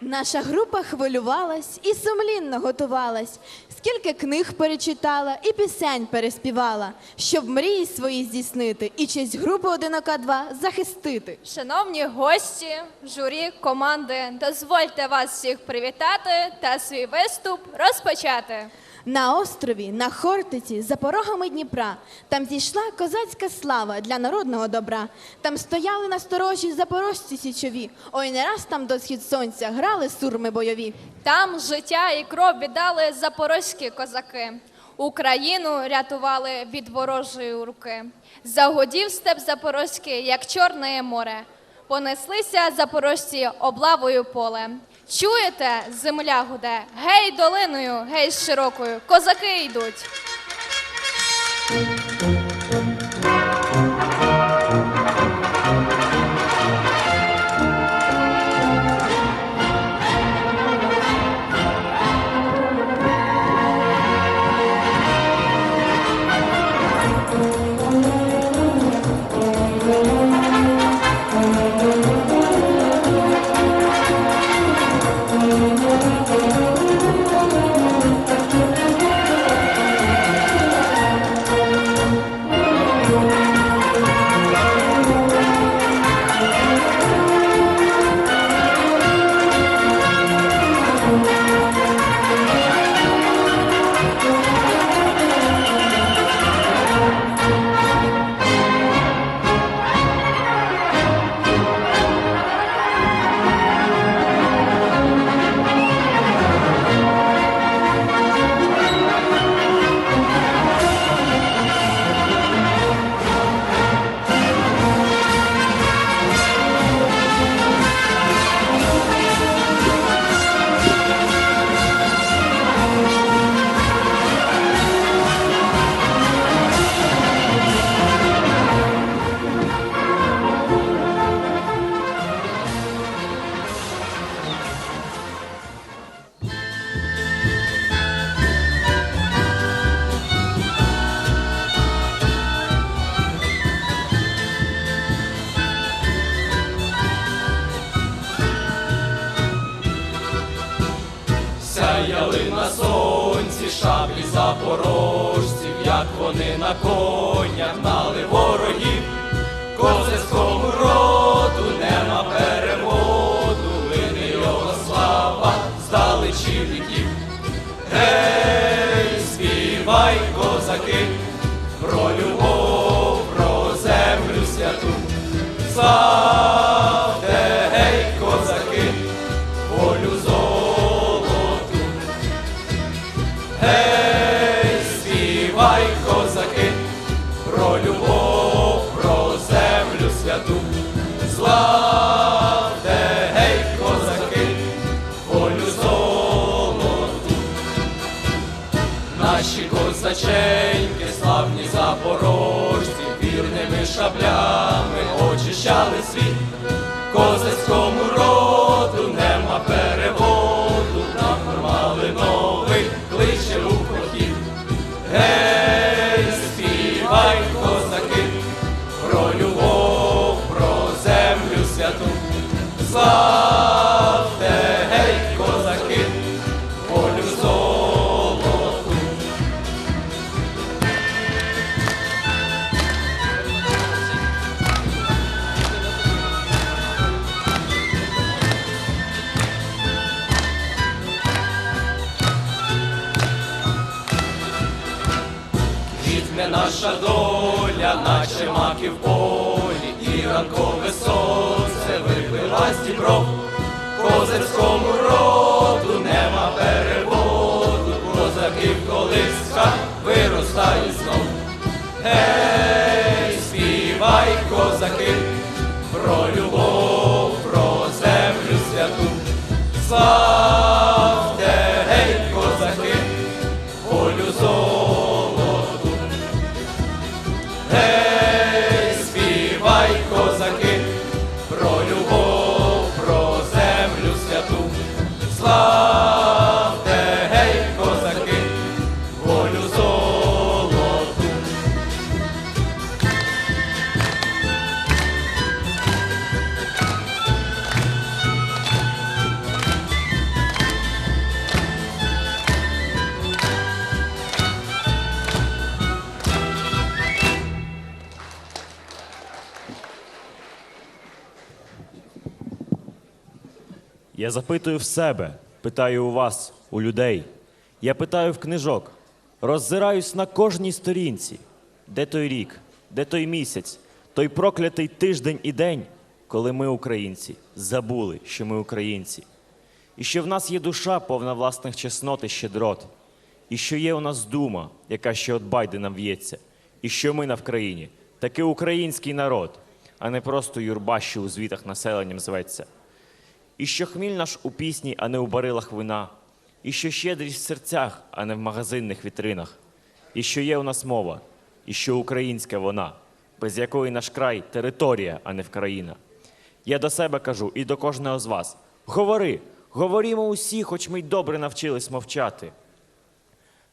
Наша група хвилювалась і сумлінно готувалась. Скільки книг перечитала і пісень переспівала, щоб мрії свої здійснити і честь групи одинока 2 захистити. Шановні гості, журі, команди, дозвольте вас всіх привітати та свій виступ розпочати. На острові, на Хортиці, за порогами Дніпра, там зійшла козацька слава для народного добра. Там стояли на сторожі запорожці січові. Ой, не раз там до схід сонця грали сурми бойові. Там життя і кров віддали запорозькі козаки. Україну рятували від ворожої руки. Загодів степ запорозький, як чорне море. Понеслися запорожці облавою поле. Чуєте, земля гуде, гей долиною, гей широкою, козаки йдуть. Світ. Козацькому роду Я запитую в себе, питаю у вас, у людей. Я питаю в книжок, роззираюсь на кожній сторінці. Де той рік, де той місяць, той проклятий тиждень і день, коли ми, українці, забули, що ми українці. І що в нас є душа, повна власних чеснот і щедрот, і що є у нас дума, яка ще от Байдена в'ється, і що ми на Вкраїні таки український народ, а не просто юрба, що у звітах населенням зветься. І що хміль наш у пісні, а не у барилах вина, і що щедрість в серцях, а не в магазинних вітринах, і що є у нас мова, і що українська вона, без якої наш край територія, а не вкраїна. Я до себе кажу і до кожного з вас: говори, говорімо усі, хоч ми й добре навчились мовчати.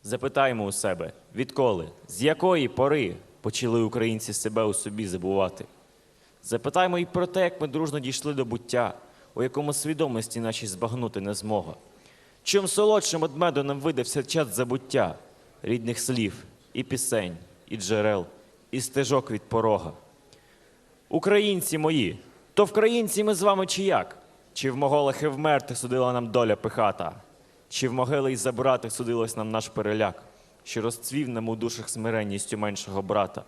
Запитаємо у себе, відколи, з якої пори почали українці себе у собі забувати. Запитаємо і про те, як ми дружно дійшли до буття, у якому свідомості нашій збагнути не змога. Чим солодшим од меду нам видався час забуття, рідних слів, і пісень, і джерел, і стежок від порога. Українці мої, то вкраїнці ми з вами чи як? Чи в моголах і вмерти судила нам доля пихата? Чи в могили й забрати судилось нам наш переляк, що розцвів нам у душах смиренністю меншого брата?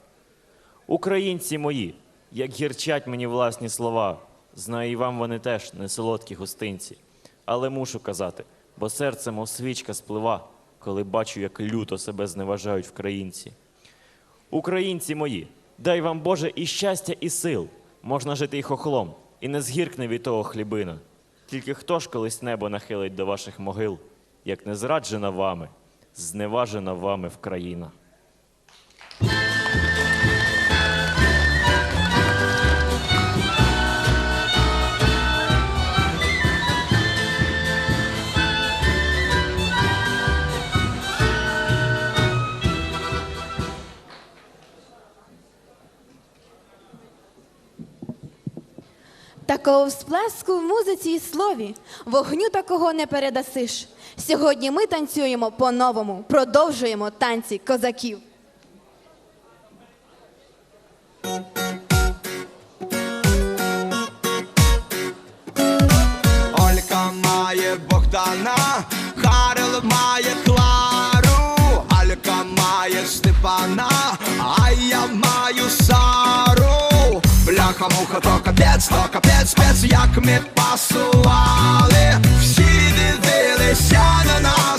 Українці мої, як гірчать мені власні слова, знаю і вам вони теж не солодкі гостинці. Але мушу казати, бо серце, мов свічка, сплива, коли бачу, як люто себе зневажають вкраїнці. Українці мої, дай вам Боже і щастя, і сил. Можна жити і хохлом, і не згіркне від того хлібина. Тільки хто ж колись небо нахилить до ваших могил, як не зраджена вами, зневажена вами Вкраїна. Такого всплеску в музиці і слові, вогню такого не передасиш. Сьогодні ми танцюємо по-новому, продовжуємо танці козаків. Муха, то капець, то капець, спец, як ми пасували. Всі дивилися на нас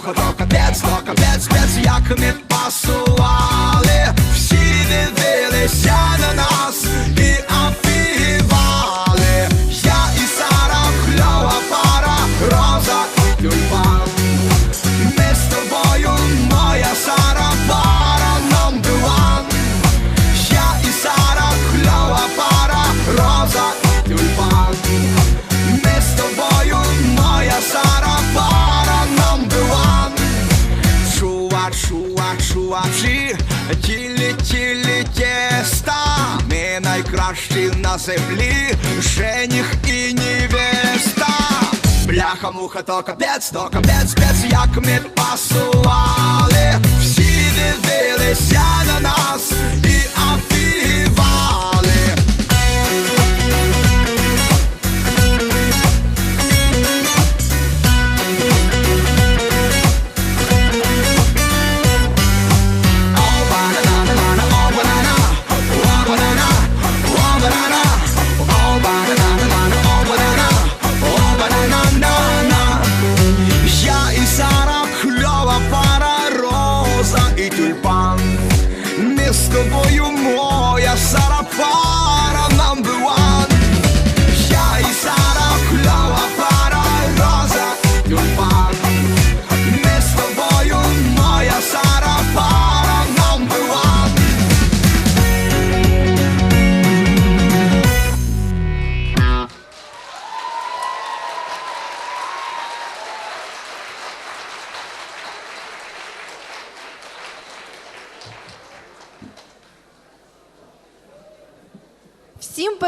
Муха, то капець, то капець, спец, як ми пасували. Всі дивилися на нас чува, чувачі, тілі, тілі тіста. Ми найкращі на землі, жених і невеста. Бляха, муха, то капець, то капець, спец, як ми пасували. Всі дивилися на нас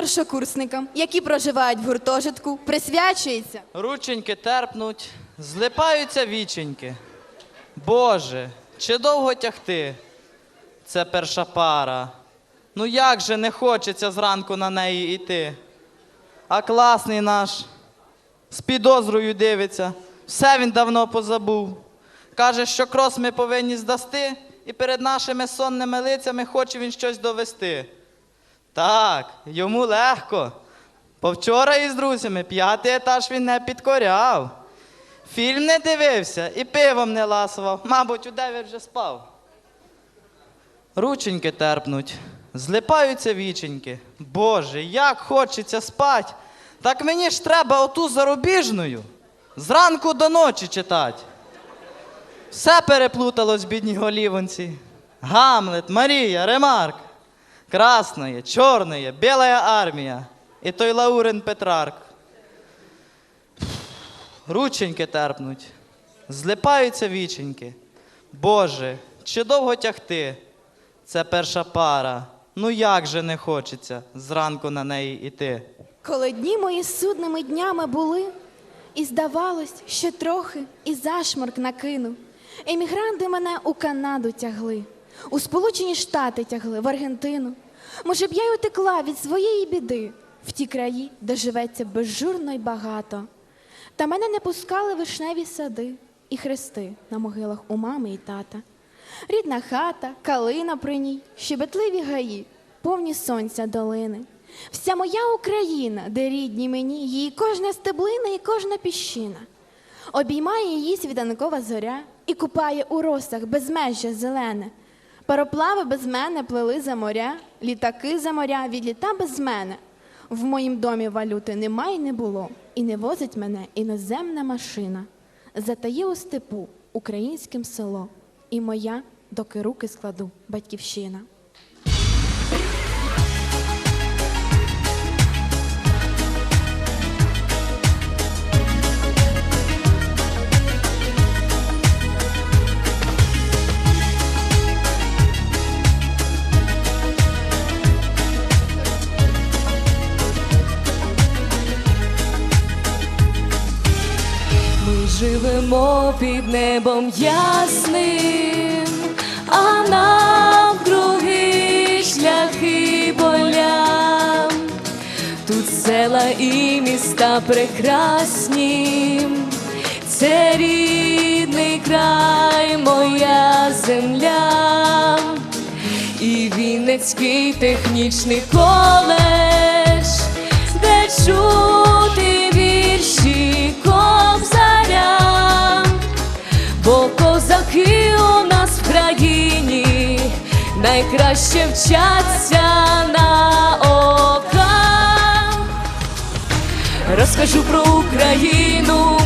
першокурсникам, які проживають в гуртожитку, присвячується. Рученьки терпнуть, злипаються віченьки. Боже, чи довго тягти? Це перша пара. Ну як же не хочеться зранку на неї йти? А класний наш з підозрою дивиться, все він давно позабув. Каже, що крос ми повинні здасти, і перед нашими сонними лицями хоче він щось довести. Так, йому легко. Повчора із друзями п'ятий етаж він не підкоряв. Фільм не дивився і пивом не ласував. Мабуть, у дев'ять вже спав. Рученьки терпнуть, злипаються віченьки. Боже, як хочеться спать. Так мені ж треба оту зарубіжною. Зранку до ночі читать. Все переплуталось, бідні голівонці. Гамлет, Марія, Ремарк. Красное, черное, белая армія. І той Лаурен Петрарк. Рученьки терпнуть, злипаються віченьки. Боже, чи довго тягти? Це перша пара. Ну як же не хочеться зранку на неї йти. Коли дні мої судними днями були, і здавалось, що трохи і зашморк накинув. Емігранти мене у Канаду тягли, у Сполучені Штати тягли, в Аргентину. Може б я й утекла від своєї біди в ті краї, де живеться безжурно й багато. Та мене не пускали вишневі сади і хрести на могилах у мами і тата. Рідна хата, калина при ній, щебетливі гаї, повні сонця долини. Вся моя Україна, де рідні мені, її кожна стеблина і кожна піщина. Обіймає її світанкова зоря і купає у росах безмежжя зелене. Пароплави без мене плели за моря, літаки за моря від літа без мене. В моїм домі валюти немає й не було, і не возить мене іноземна машина. Затає у степу українським село, і моя, доки руки складу, батьківщина. Живемо під небом ясним, а навкруги шляхи поля. Тут села і міста прекрасні, це рідний край, моя земля, і Вінницький технічний коледж, де чути найкраще вчаться на ока. Розкажу про Україну,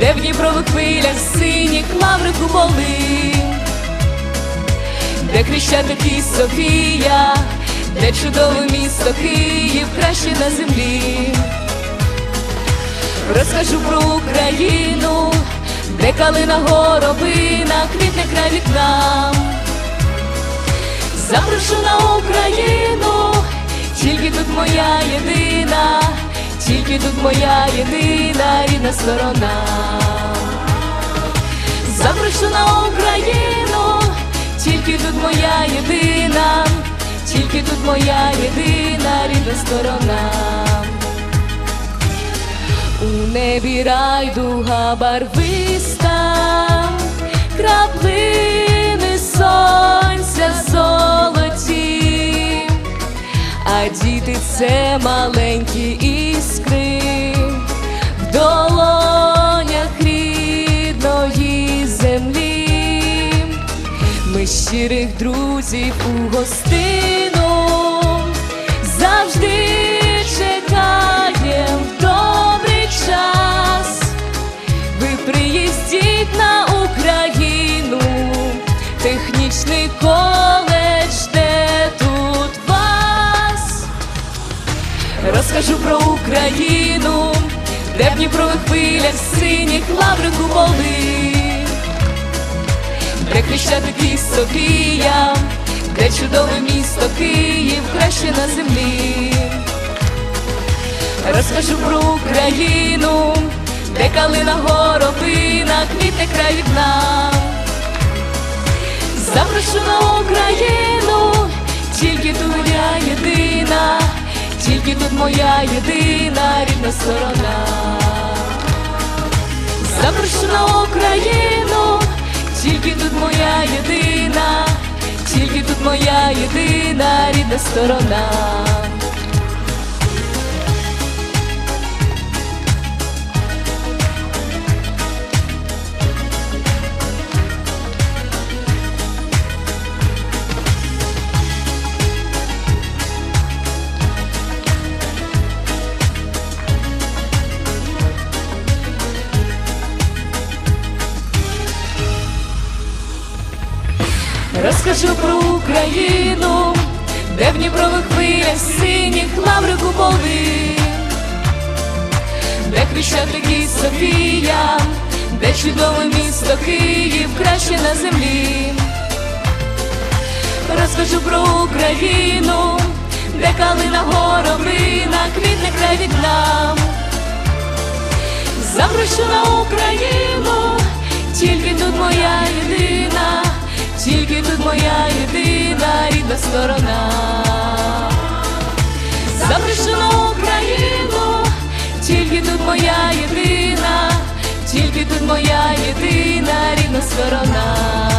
де в Дніпрових хвилях синіх лаври куполи, де Хрещатик і Софія, де чудове місто Київ краще на землі. Розкажу про Україну, де калина горобина, квітне край вікна. Запрошу на Україну, тільки тут моя єдина, тільки тут моя єдина рідна сторона. Запрошу на Україну, тільки тут моя єдина, тільки тут моя єдина рідна сторона. У небі райдуга барвиста, краплини а це маленькі іскри в долонях рідної землі. Ми щирих друзів у гостину завжди Розкажу про Україну, де в Дніпрових хвилях синіх лаври куполи, де Хрещатик і Софія, де чудове місто Київ краще на землі. Розкажу про Україну, де калина горобина, квітне край вікна. Запрошу на Україну, тільки тут моя єдина, тільки тут моя єдина рідна сторона. Запрошу на Україну, тільки тут моя єдина, тільки тут моя єдина рідна сторона. Розкажу про Україну, де в Дніпрових хвилях синіх лаври куполи, де Хрещатик і Софія, де чудове місто Київ, краще на землі. Розкажу про Україну, де калина горобина, квітне край вікна. Запрошу на Україну, тільки тут моя єдина, тільки тут моя єдина рідна сторона. Запрещено Україну, тільки тут моя єдина, тільки тут моя єдина рідна сторона.